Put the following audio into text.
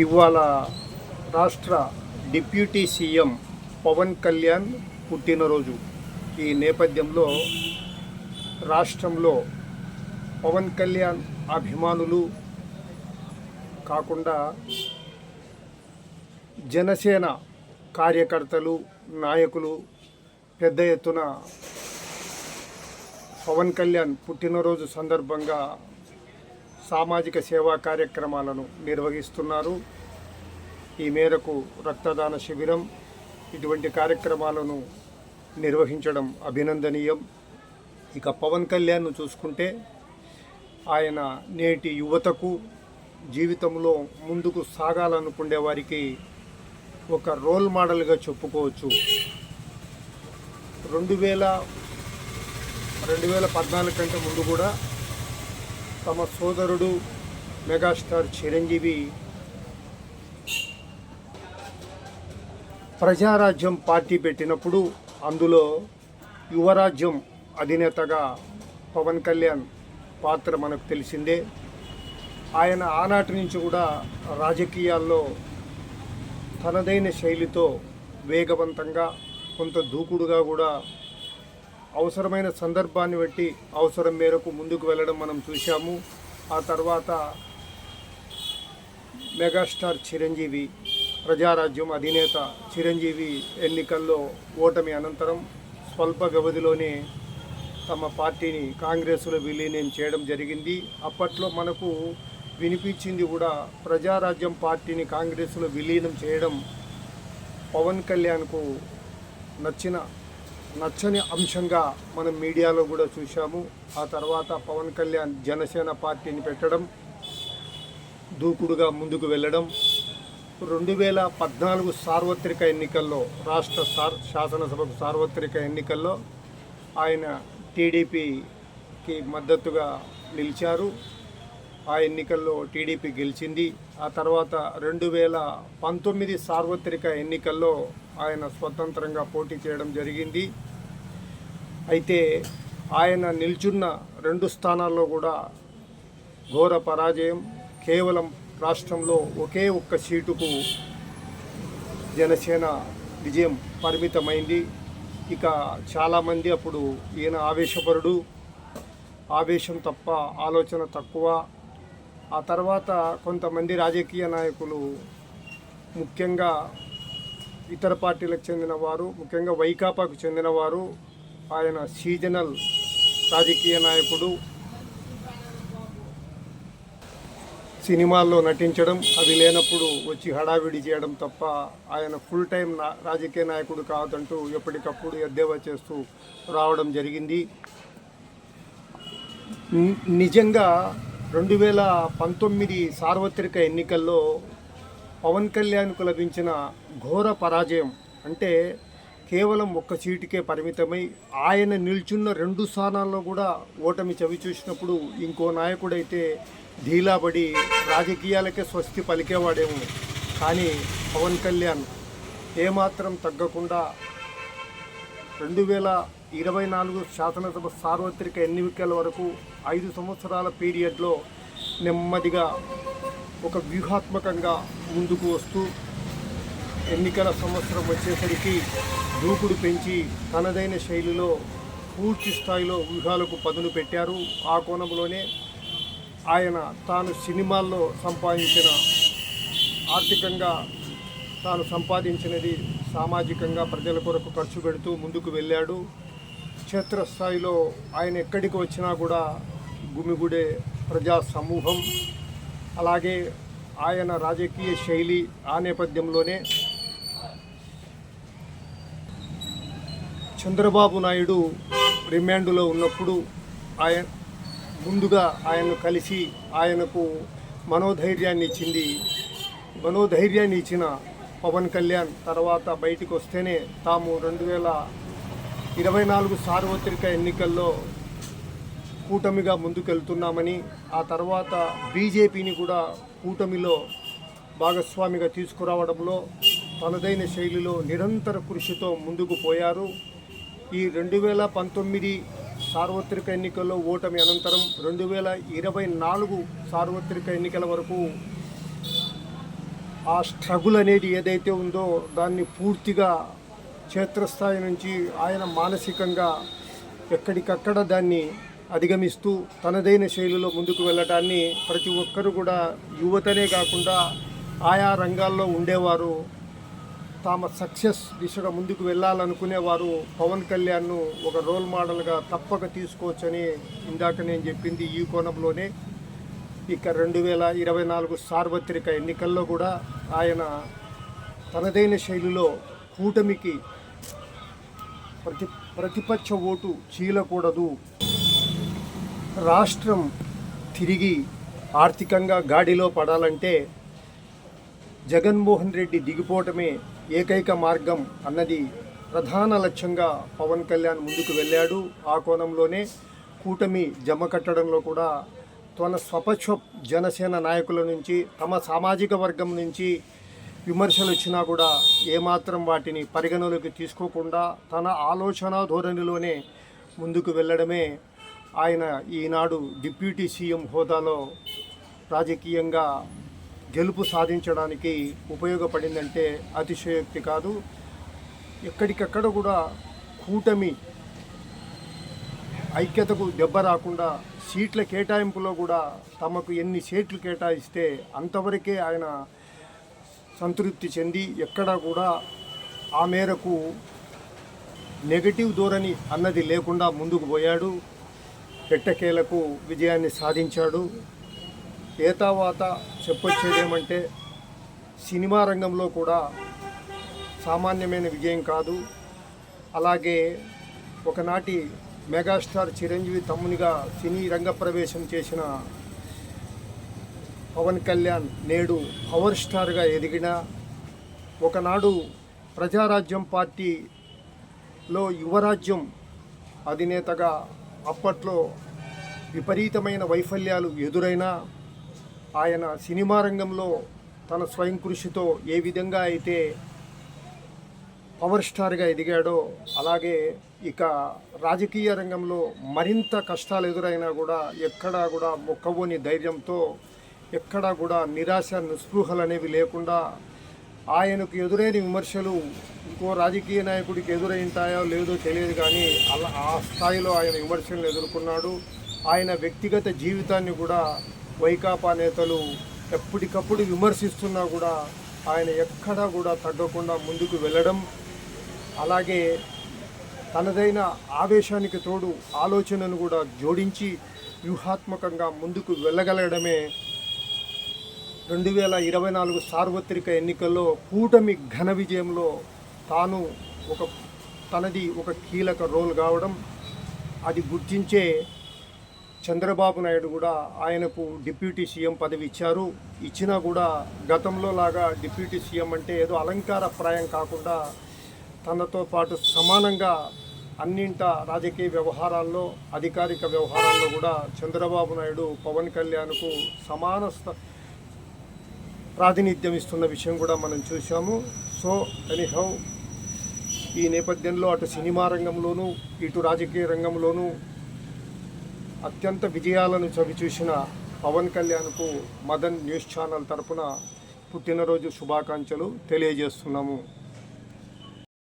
ఇవాళ రాష్ట్ర deputy CM Pawan Kalyan పుట్టినరోజు. ఈ నేపథ్యంలో రాష్ట్రంలో పవన్ కళ్యాణ్ అభిమానులు కాకుండా జనసేన కార్యకర్తలు నాయకులు పెద్ద ఎత్తున పవన్ కళ్యాణ్ పుట్టినరోజు సందర్భంగా సామాజిక సేవా కార్యక్రమాలను నిర్వహిస్తున్నారు. ఈ మేరకు రక్తదాన శిబిరం ఇటువంటి కార్యక్రమాలను నిర్వహించడం అభినందనీయం. ఇక పవన్ కళ్యాణ్ను చూసుకుంటే ఆయన నేటి యువతకు జీవితంలో ముందుకు సాగాలనుకునే వారికి ఒక రోల్ మోడల్గా చెప్పుకోవచ్చు. రెండు వేల రెండు వేల పద్నాలుగు కంటే ముందు కూడా తమ సోదరుడు మెగాస్టార్ చిరంజీవి ప్రజారాజ్యం పార్టీ పెట్టినప్పుడు అందులో యువరాజ్యం అధినేతగా పవన్ కళ్యాణ్ పాత్ర మనకు తెలిసిందే. ఆయన ఆనాటి నుంచి కూడా రాజకీయాల్లో తనదైన శైలితో వేగవంతంగా కొంత దూకుడుగా కూడా అవసరమైన సందర్భాన్ని బట్టి అవసరం మేరకు ముందుకు వెళ్ళడం మనం చూశాము. ఆ తర్వాత మెగాస్టార్ చిరంజీవి ప్రజారాజ్యం అధినేత చిరంజీవి ఎన్నికల్లో ఓటమి అనంతరం స్వల్ప వ్యవధిలోనే తమ పార్టీని కాంగ్రెస్లో విలీనం చేయడం జరిగింది. అప్పట్లో మనకు వినిపించింది కూడా ప్రజారాజ్యం పార్టీని కాంగ్రెస్లో విలీనం చేయడం పవన్ కళ్యాణ్కు నచ్చిన నచ్చని అంశంగా మనం మీడియాలో కూడా చూశాము. ఆ తర్వాత పవన్ కళ్యాణ్ జనసేన పార్టీని పెట్టడం దూకుడుగా ముందుకు వెళ్ళడం. రెండు వేల పద్నాలుగు సార్వత్రిక ఎన్నికల్లో రాష్ట్ర సార్ శాసనసభకు సార్వత్రిక ఎన్నికల్లో ఆయన టీడీపీకి మద్దతుగా నిలిచారు. ఆ ఎన్నికల్లో టీడీపీ గెలిచింది. ఆ తర్వాత రెండు వేల పంతొమ్మిది సార్వత్రిక ఎన్నికల్లో ఆయన స్వతంత్రంగా పోటీ చేయడం జరిగింది. అయితే ఆయన నిల్చున్న రెండు స్థానాల్లో కూడా ఘోర పరాజయం. కేవలం రాష్ట్రంలో ఒకే ఒక్క సీటుకు జనసేన విజయం పరిమితమైంది. ఇక చాలామంది అప్పుడు ఈయన ఆవేశపరుడు. ఆవేశం తప్ప ఆలోచన తక్కువ. ఆ తర్వాత కొంతమంది రాజకీయ నాయకులు ముఖ్యంగా ఇతర పార్టీలకు చెందిన వారు ముఖ్యంగా వైకాపాకు చెందిన వారు ఆయన సీజనల్ రాజకీయ నాయకుడు. సినిమాల్లో నటించడం అది లేనప్పుడు వచ్చి హడావిడి చేయడం తప్ప ఆయన ఫుల్ టైం నా- రాజకీయ నాయకుడు కాదంటూ ఎప్పటికప్పుడు ఎద్దేవా చేస్తూ రావడం జరిగింది. నిజంగా రెండు వేల పంతొమ్మిది సార్వత్రిక ఎన్నికల్లో పవన్ కళ్యాణ్కు లభించిన ఘోర పరాజయం అంటే కేవలం ఒక్క సీటుకే పరిమితమై ఆయన నిల్చున్న రెండు స్థానాల్లో కూడా ఓటమి చవి చూసినప్పుడు ఇంకో నాయకుడైతే ఢీలాబడి రాజకీయాలకే స్వస్తి పలికేవాడేమో. కానీ పవన్ కళ్యాణ్ ఏమాత్రం తగ్గకుండా రెండు వేల ఇరవై నాలుగు శాసనసభ సార్వత్రిక ఎన్నికల వరకు ఐదు సంవత్సరాల పీరియడ్లో నెమ్మదిగా ఒక వ్యూహాత్మకంగా ముందుకు వస్తూ ఎన్నికల సంవత్సరం వచ్చేసరికి దూకుడు పెంచి తనదైన శైలిలో పూర్తి స్థాయిలో వ్యూహాలకు పదును పెట్టారు. ఆ కోణంలోనే ఆయన తాను సినిమాల్లో సంపాదించిన ఆర్థికంగా తాను సంపాదించినది సామాజికంగా ప్రజల కొరకు ఖర్చు పెడుతూ ముందుకు వెళ్ళాడు. క్షేత్రస్థాయిలో ఆయన ఎక్కడికి వచ్చినా కూడా గుమిగుడే ప్రజా సమూహం. అలాగే ఆయన రాజకీయ శైలి ఆ నేపథ్యంలోనే చంద్రబాబు నాయుడు రిమాండ్లో ఉన్నప్పుడు ఆయన ముందుగా ఆయన్ను కలిసి ఆయనకు మనోధైర్యాన్ని ఇచ్చింది. మనోధైర్యాన్ని ఇచ్చిన పవన్ కళ్యాణ్ తర్వాత బయటికి వస్తేనే తాము రెండు వేల ఇరవై నాలుగు సార్వత్రిక ఎన్నికల్లో కూటమిగా ముందుకెళ్తున్నామని ఆ తర్వాత బీజేపీని కూడా కూటమిలో భాగస్వామిగా తీసుకురావడంలో తనదైన శైలిలో నిరంతర కృషితో ముందుకు పోయారు. ఈ రెండు వేల పంతొమ్మిది సార్వత్రిక ఎన్నికల్లో ఓటమి అనంతరం రెండు వేల ఇరవై నాలుగు సార్వత్రిక ఎన్నికల వరకు ఆ స్ట్రగుల్ అనేది ఏదైతే ఉందో దాన్ని పూర్తిగా క్షేత్రస్థాయి నుంచి ఆయన మానసికంగా ఎక్కడికక్కడ దాన్ని అధిగమిస్తూ తనదైన శైలిలో ముందుకు వెళ్ళడాన్ని ప్రతి ఒక్కరు కూడా యువతనే కాకుండా ఆయా రంగాల్లో ఉండేవారు. తామ సక్సెస్ దిశగా ముందుకు వెళ్ళాలనుకునేవారు పవన్ కళ్యాణ్ను ఒక రోల్ మోడల్గా తప్పక తీసుకోవచ్చని ఇందాక నేను చెప్పింది ఈ కోణంలోనే. ఇక రెండు వేల ఇరవై నాలుగు సార్వత్రిక ఎన్నికల్లో కూడా ఆయన తనదైన శైలిలో కూటమికి ప్రతి ప్రతిపక్ష ఓటు చీలకూడదు. రాష్ట్రం తిరిగి ఆర్థికంగా గాడిలో పడాలంటే జగన్మోహన్ రెడ్డి దిగిపోవటమే ఏకైక మార్గం అన్నది ప్రధాన లక్ష్యంగా పవన్ కళ్యాణ్ ముందుకు వెళ్ళాడు. ఆ కోణంలోనే కూటమి జమ కట్టడంలో కూడా తన స్వపక్ష జనసేన నాయకుల నుంచి తమ సామాజిక వర్గం నుంచి విమర్శలు వచ్చినా కూడా ఏమాత్రం వాటిని పరిగణలోకి తీసుకోకుండా తన ఆలోచన ధోరణిలోనే ముందుకు వెళ్ళడమే ఆయన ఈనాడు డిప్యూటీ సీఎం హోదాలో రాజకీయంగా గెలుపు సాధించడానికి ఉపయోగపడిందంటే అతిశయోక్తి కాదు. ఎక్కడికక్కడ కూడా కూటమి ఐక్యతకు దెబ్బ రాకుండా సీట్ల కేటాయింపులో కూడా తమకు ఎన్ని సీట్లు కేటాయిస్తే అంతవరకే ఆయన సంతృప్తి చెంది ఎక్కడా కూడా ఆ మేరకు నెగటివ్ ధోరణి అన్నది లేకుండా ముందుకు పోయాడు. ఎట్టకేలకు విజయాన్ని సాధించాడు. ఏ చెప్పొచ్చేదేమంటే సినిమా రంగంలో కూడా సామాన్యమైన విజయం కాదు. అలాగే ఒకనాటి మెగాస్టార్ చిరంజీవి తమ్మునిగా సినీ రంగ ప్రవేశం చేసిన పవన్ కళ్యాణ్ నేడు పవర్ స్టార్గా ఎదిగిన ఒకనాడు ప్రజారాజ్యం పార్టీలో యువరాజ్యం అధినేతగా అప్పట్లో విపరీతమైన వైఫల్యాలు ఎదురైనా ఆయన సినిమా రంగంలో తన స్వయం కృషితో ఏ విధంగా అయితే పవర్ స్టార్గా ఎదిగాడో అలాగే ఇక రాజకీయ రంగంలో మరింత కష్టాలు ఎదురైనా కూడా ఎక్కడా కూడా మొక్కవోని ధైర్యంతో ఎక్కడా కూడా నిరాశ నిస్పృహలు అనేవి లేకుండా ఆయనకు ఎదురైన విమర్శలు ఇంకో రాజకీయ నాయకుడికి ఎదురైంటాయో లేదో తెలియదు కానీ అలా ఆ స్థాయిలో ఆయన విమర్శలను ఎదుర్కొన్నాడు. ఆయన వ్యక్తిగత జీవితాన్ని కూడా వైకాపా నేతలు ఎప్పటికప్పుడు విమర్శిస్తున్నా కూడా ఆయన ఎక్కడా కూడా తగ్గకుండా ముందుకు వెళ్ళడం అలాగే తనదైన ఆవేశానికి తోడు ఆలోచనను కూడా జోడించి వ్యూహాత్మకంగా ముందుకు వెళ్ళగలగడమే రెండు వేల ఇరవై నాలుగు సార్వత్రిక ఎన్నికల్లో కూటమి ఘన విజయంలో తాను ఒక తనది ఒక కీలక రోల్ కావడం అది గుర్తించే చంద్రబాబు నాయుడు కూడా ఆయనకు డిప్యూటీ సీఎం పదవి ఇచ్చారు. ఇచ్చినా కూడా గతంలో లాగా డిప్యూటీ సీఎం అంటే ఏదో అలంకారప్రాయం కాకుండా తనతో పాటు సమానంగా అన్నింట రాజకీయ వ్యవహారాల్లో అధికారిక వ్యవహారాల్లో కూడా చంద్రబాబు నాయుడు పవన్ కళ్యాణ్కు సమాన ప్రాతినిధ్యం ఇస్తున్న విషయం కూడా మనం చూసాము సో ఎనీహౌ ఈ నేపథ్యంలో అటు సినిమా రంగంలోనూ ఇటు రాజకీయ రంగంలోనూ అత్యంత విజయాలను చవిచూసిన పవన్ కళ్యాణ్కు మదన్ న్యూస్ ఛానల్ తరపున పుట్టినరోజు శుభాకాంక్షలు తెలియజేస్తున్నాము.